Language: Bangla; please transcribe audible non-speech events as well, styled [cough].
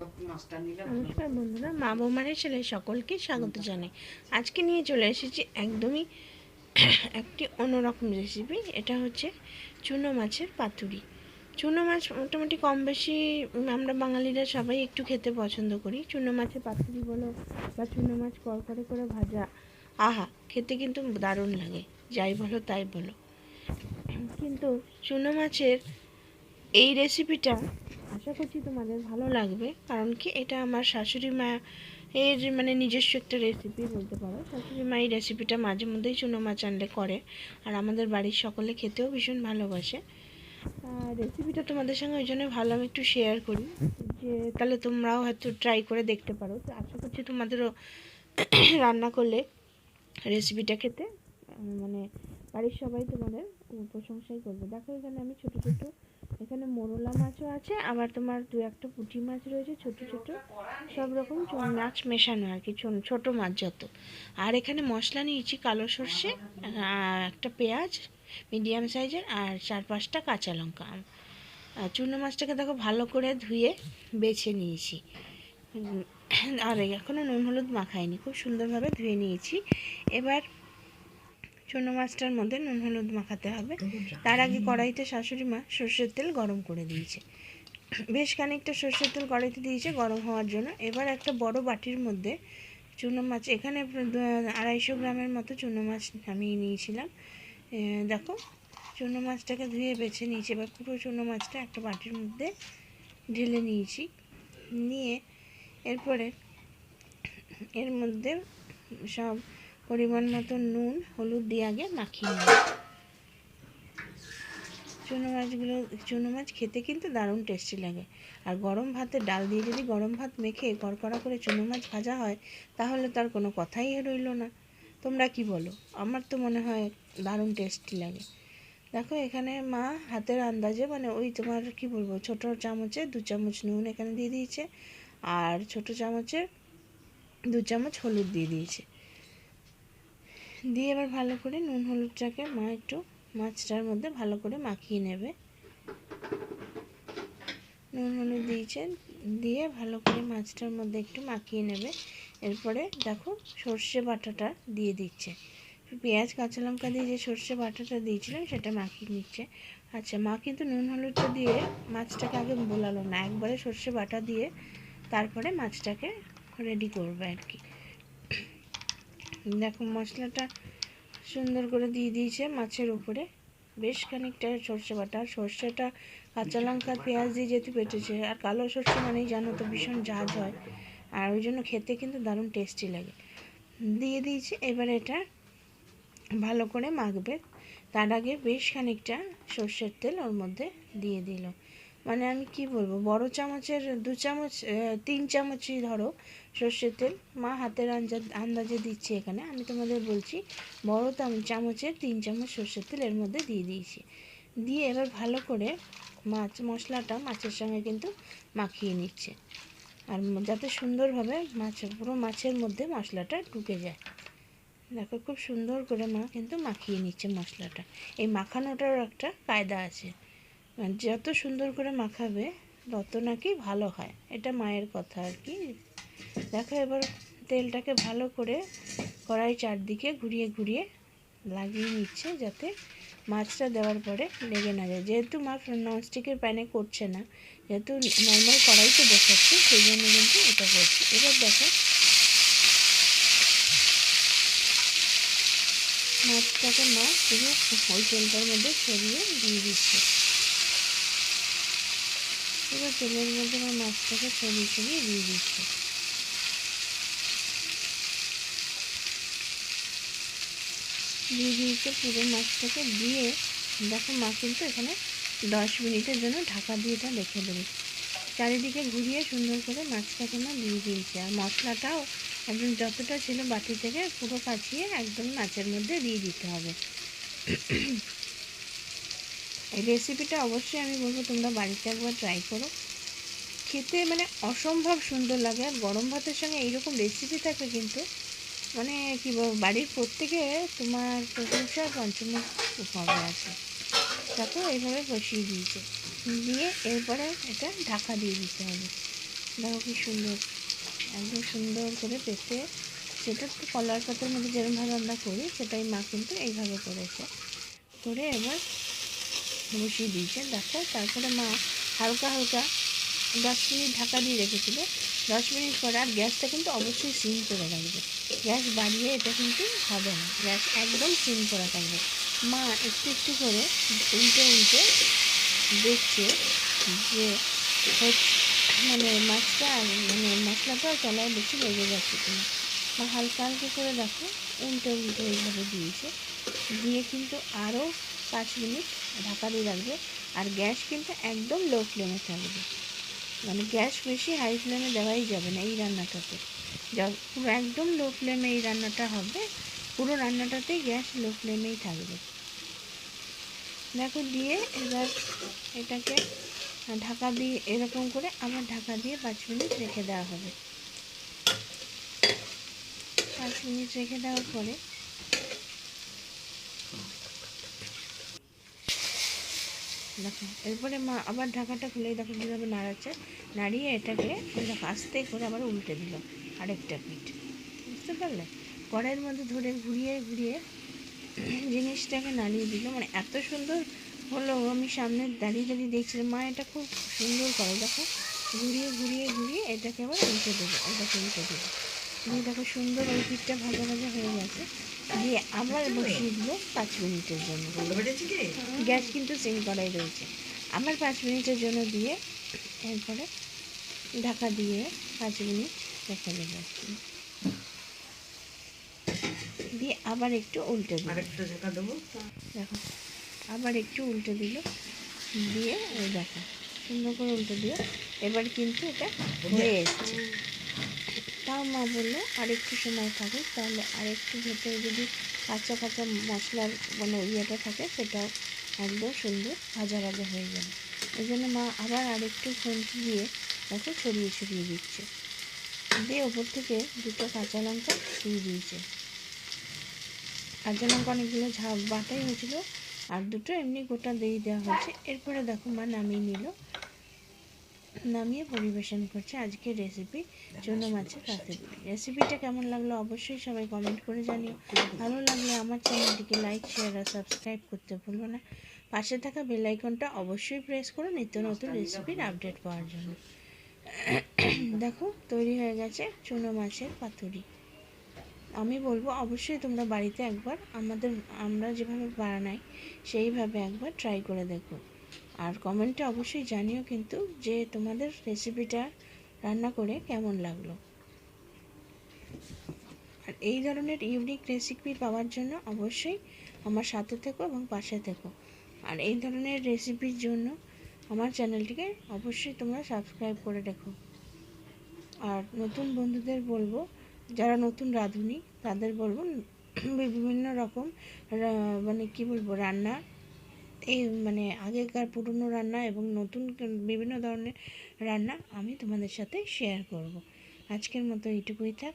নমস্কার বন্ধুরা মা বৌমারের ছেলে সকলকে স্বাগত জানাই। আজকে নিয়ে চলে এসেছি একদমই একটি অন্যরকম রেসিপি এটা হচ্ছে চুনো মাছের পাতুরি। চুনো মাছ মোটামুটি কম বেশি আমরা বাঙালিরা সবাই একটু খেতে পছন্দ করি। চুনো মাছের পাতুরি বলো বা চুনো মাছ করকরে করে ভাজা, আহা, খেতে কিন্তু দারুণ লাগে, যাই বলো তাই বলো। কিন্তু চুনো মাছের এই রেসিপিটা আশা করছি তোমাদের ভালো লাগবে। কারণ কি এটা আমার শাশুড়ি মা এর মানে নিজস্ব একটা রেসিপি বলতে পারো। শাশুড়ি মা এই রেসিপিটা মাঝে মধ্যেই চুনো মাছ আনলে করে। আর আমাদের বাড়ির সকলে খেতেও ভীষণ ভালোবাসে। রেসিপিটা তোমাদের সঙ্গে ওই জন্য ভালো আমি একটু শেয়ার করি। যে তাহলে তোমরাও হয়তো ট্রাই করে দেখতে পারো। তো আশা করছি তোমাদেরও [coughs] রান্না করলে রেসিপিটা খেতে মানে বাড়ির সবাই তোমাদের প্রশংসাই করবে। দেখো এখানে আমি ছোটো ছোট এখানে মোরলা মাছও আছে, আবার তোমার দু একটা পুঁটি মাছ রয়েছে, ছোট ছোট। সব রকম মাছ মেশানো আর কি ছোট মাছ যত। আর এখানে মশলা নিয়েছি কালো সর্ষে একটা পেঁয়াজ, মিডিয়াম সাইজের, আর চার পাঁচটা কাঁচা লঙ্কা। আর চুনো মাছটাকে দেখো ভালো করে ধুয়ে বেছে নিয়েছি। আর এখনও নুন হলুদ মাখাইনি, খুব সুন্দরভাবে ধুয়ে নিয়েছি। এবার চুনো মাছটার মধ্যে নুন হলুদ মাখাতে হবে। তার আগে কড়াইতে শাশুড়ি মা সর্ষের তেল গরম করে দিয়েছে। বেশ খানিকটা সর্ষের তেল কড়াইতে দিয়েছে গরম হওয়ার জন্য। এবার একটা বড় বাটির মধ্যে চুনো মাছ এখানে আড়াইশো গ্রামের মতো চুনো মাছ নামিয়ে নিয়েছিলাম। দেখো চুনো মাছটাকে ধুয়ে বেছে নিয়েছি। এবার পুরো চুনো মাছটা একটা বাটির মধ্যে ঢেলে নিয়েছি। নিয়ে এরপরে এর মধ্যে সব পরিমাণ মতো নুন, হলুদ দিয়ে আগে মাখিয়ে নেব চুনো মাছগুলো, চুনো মাছ খেতে কিন্তু দারুণ টেস্টি লাগে। আর গরম ভাতে ডাল দিয়ে যদি গরম ভাত মেখে কড়কড়া করে চুনো মাছ ভাজা হয়, তাহলে তার কোনো কথাই রইল না। তোমরা কি বলো? আমার তো মনে হয় দারুণ টেস্টি লাগে। দেখো এখানে মা হাতের আন্দাজে মানে ওই তোমার কি বলব, ছোট চামচে দু চামচ নুন এখানে দিয়ে দিয়েছে, আর ছোট চামচের দু চামচ হলুদ দিয়ে দিয়েছে। দিয়ে এবার ভালো করে নুন হলুদটাকে মা একটু মাছটার মধ্যে ভালো করে মাখিয়ে নেবে। নুন হলুদ দিয়েছে, দিয়ে ভালো করে মাছটার মধ্যে একটু মাখিয়ে নেবে। এরপরে দেখো সর্ষে বাটাটা দিয়ে দিচ্ছে। পেঁয়াজ, কাঁচা লঙ্কা দিয়ে যে সর্ষে বাটাটা দিয়েছিলাম সেটা মাখিয়ে নিচ্ছে। আচ্ছা মা কিন্তু নুন হলুদটা দিয়ে মাছটাকে আগে বোলালো না, একবারে সর্ষে বাটা দিয়ে তারপরে মাছটাকে রেডি করবে আর কি। দেখো মশলাটা সুন্দর করে দিয়ে দিয়েছে মাছের উপরে। বেশ খানিকটা সর্ষে বাটা, সর্ষেটা কাঁচা লঙ্কা, পেঁয়াজ দিয়ে যেহেতু পেটেছে আর কালো সর্ষে মানেই জানো তো ভীষণ ঝাঁজ হয়, আর ওই জন্য খেতে কিন্তু দারুণ টেস্টি লাগে। দিয়ে দিয়েছি, এবার এটা ভালো করে মাখবে। তার আগে বেশ খানিকটা সর্ষের তেল ওর মধ্যে দিয়ে দিল। মানে আমি কি বলব? বড় চামচের, দু চামচ তিন চামচই ধরো সর্ষের তেল। মা হাতের আঞ্জা, আন্দাজে দিচ্ছে এখানে। আমি তোমাদের বলছি, বড় চাম- চামচের তিন চামচ সর্ষের তেল এর মধ্যে দিয়ে দিয়েছি। দিয়ে এবার ভালো করে মাছ, মশলাটা মাছের সঙ্গে কিন্তু মাখিয়ে নিচ্ছে। আর যাতে সুন্দরভাবে মাছ, পুরো মাছের মধ্যে মশলাটা ঢুকে যায়। দেখো খুব সুন্দর করে মা কিন্তু মাখিয়ে নিচ্ছে মশলাটা। এই মাখানোটার একটা কায়দা আছে। যত সুন্দর করে মাখাবে, তত নাকি ভালো হয়। এটা মায়ের কথা আর কি। দেখো এবার তেলটাকে ভালো করে কড়াই চারদিকে ঘুরিয়ে ঘুরিয়ে লাগিয়ে নিচ্ছে যাতে মাছটা দেওয়ার পরে লেগে না যায়। যেহেতু মা ননস্টিকের প্যানে করছে না, যেহেতু নর্মাল কড়াইতে বসাচ্ছে, সেই জন্য কিন্তু এটা করছে। এবার দেখো মাছটাকে মা পুরো ওই তেলটার মধ্যে সরিয়ে দিয়ে দিচ্ছে। এবার তেলের মধ্যে আমার মাছটাকে সরিয়ে সরিয়ে দিয়ে দিচ্ছে। দিয়ে দিয়েছে পুরো মাছটাকে দিয়ে, দেখো মা কিন্তু এখানে দশ মিনিটের জন্য ঢাকা দিয়ে এটা রেখে দেবে। চারিদিকে ঘুরিয়ে সুন্দর করে মাছটাকে মা দিয়ে দিয়েছে। আর মশলাটাও একদম যতটা ছিল বাটি থেকে পুরো কাচিয়ে একদম মাছের মধ্যে দিয়ে দিতে হবে। এই রেসিপিটা অবশ্যই আমি বলব, তোমরা বাড়িতে একবার ট্রাই করো। খেতে মানে অসম্ভব সুন্দর লাগে, আর গরম ভাতের সঙ্গে এইরকম রেসিপি থাকলে কিন্তু মানে কি বলব, বাড়ির প্রত্যেকে তোমার প্রশংসা পঞ্চমুখ হবে আছে। দেখো এইভাবে বসিয়ে দিয়েছে। দিয়ে এরপরে এটা ঢাকা দিয়ে দিতে হবে। দেখো কি সুন্দর, একদম সুন্দর করে পেতে। সেটা তো কলার পাতার মধ্যে যেরকমভাবে আমরা করি, সেটাই মা কিন্তু এইভাবে করেছে। করে এবার বসিয়ে দিয়েছে দেখো, তারপরে মা হালকা হালকা দশ মিনিট ঢাকা দিয়ে রেখেছিল। দশ মিনিট পর আর গ্যাসটা কিন্তু অবশ্যই সিম করে রাখবে। গ্যাস বাড়িয়ে এটা কিন্তু হবে না। গ্যাস একদম সিম করা থাকবে মা একটু একটু করে উল্টে উল্টে দেখছে যে মানে মাছটা মানে মশলাটা তলায় বেশি লেগে যাচ্ছে কিনা বা হালকা হালকা করে দেখো, উল্টে উল্টে এইভাবে দিয়েছে। দিয়ে কিন্তু আরও পাঁচ মিনিট ঢাকা দিয়ে রাখবে। আর গ্যাস কিন্তু একদম লো ফ্লেমে থাকবে। মানে গ্যাস বেশি হাই ফ্লেমে দেওয়াই যাবে না এই রান্নাটাতে। পুরো একদম লো ফ্লেমে এই রান্নাটা হবে, পুরো রান্নাটাতে গ্যাস লো ফ্লেমেই থাকবে। দেখো দিয়ে এবার এটাকে ঢাকা দিয়ে এরকম করে আবার ঢাকা দিয়ে পাঁচ মিনিট রেখে দেওয়া হবে। পাঁচ মিনিট রেখে দেওয়ার পরে দেখো, এরপরে মা আবার ঢাকাটা খুলে দেখো কীভাবে নাড়াচ্ছে। নাড়িয়ে এটাকে দেখো আস্তে করে আবার উল্টে দিল আরেকটা পিঠ। বুঝতে পারলে? কড়াইয়ের মধ্যে ধরে ঘুরিয়ে ঘুরিয়ে জিনিসটাকে নাড়িয়ে দিল। মানে এত সুন্দর হলো, আমি সামনে দাঁড়িয়ে দাঁড়িয়ে দেখছিলাম। মা, এটা খুব সুন্দর করে দেখো। ঘুরিয়ে ঘুরিয়ে ঘুরিয়ে এটাকে আবার উল্টে দেবো এটাকে উল্টে দেবো দিয়ে দেখো সুন্দর ওই পিঠটা ভাজা ভাজা হয়ে গেছে। দিয়ে আবার বসিয়ে দিল পাঁচ মিনিটের জন্য। গ্যাস কিন্তু সিম করাই রয়েছে। আবার পাঁচ মিনিটের জন্য দিয়ে এরপরে ঢাকা দিয়ে পাঁচ মিনিট রেখে দেবে দিয়ে আবার একটু উল্টে দেবো। দেখো আবার একটু উল্টে দিল। দিয়ে ওই দেখো সুন্দর করে উল্টে দিয়ে এবার কিন্তু এটা হয়ে এসছে। তাও মা বলল আরেকটু সময় থাকুক তাহলে আরেকটু ভেতরে যদি কাঁচা কাঁচা মশলার মানে ইয়েটা থাকে, সেটাও একদম সুন্দর ভাজা ভাজা হয়ে যাবে। ওই জন্য মা আবার আরেকটু খুন্তি দিয়ে দেখো ছড়িয়ে ছড়িয়ে দিচ্ছে। দিয়ে ওপর থেকে দুটো কাঁচা লঙ্কা দিয়ে দিয়েছে। কাঁচা লঙ্কা অনেকগুলো ঝাপ বাটাই হয়েছিল, আর দুটো এমনি গোটা দিয়ে দেওয়া হয়েছে। এরপরে দেখো মা নামিয়ে নিল নামিয়ে পরিবেশন করছে আজকের রেসিপি চুনো মাছের পাতুরি রেসিপিটা কেমন লাগল অবশ্যই সবাই কমেন্ট করে জানিও। ভালো লাগলে আমার চ্যানেলটিকে লাইক শেয়ার আর সাবস্ক্রাইব করতে ভুলবো না। পাশে থাকা বেল আইকনটা অবশ্যই প্রেস করো নিত্য নতুন রেসিপির আপডেট পাওয়ার জন্য। [coughs] দেখো তৈরি হয়ে গেছে চুনো মাছের পাতুরি। আমি বলব অবশ্যই তোমরা বাড়িতে একবার আমাদের আমরা যেভাবে বানাই সেইভাবে একবার ট্রাই করে দেখো। আর কমেন্টে অবশ্যই জানিও কিন্তু যে তোমাদের রেসিপিটা রান্না করে কেমন লাগল। আর এই ধরনের ইউনিক রেসিপি পাওয়ার জন্য অবশ্যই আমার সাথে থেকো এবং পাশে থেকো। আর এই ধরনের রেসিপির জন্য আমার চ্যানেলটিকে অবশ্যই তোমরা সাবস্ক্রাইব করে রেখো। আর নতুন বন্ধুদের বলব, যারা নতুন রাঁধুনি, তাদের বলব বিভিন্ন রকম মানে কি বলব, রান্না এই মানে আগেকার পুরনো রান্না এবং নতুন বিভিন্ন ধরনের রান্না আমি তোমাদের সাথে শেয়ার করব। আজকের মতো এইটুকুই থাক।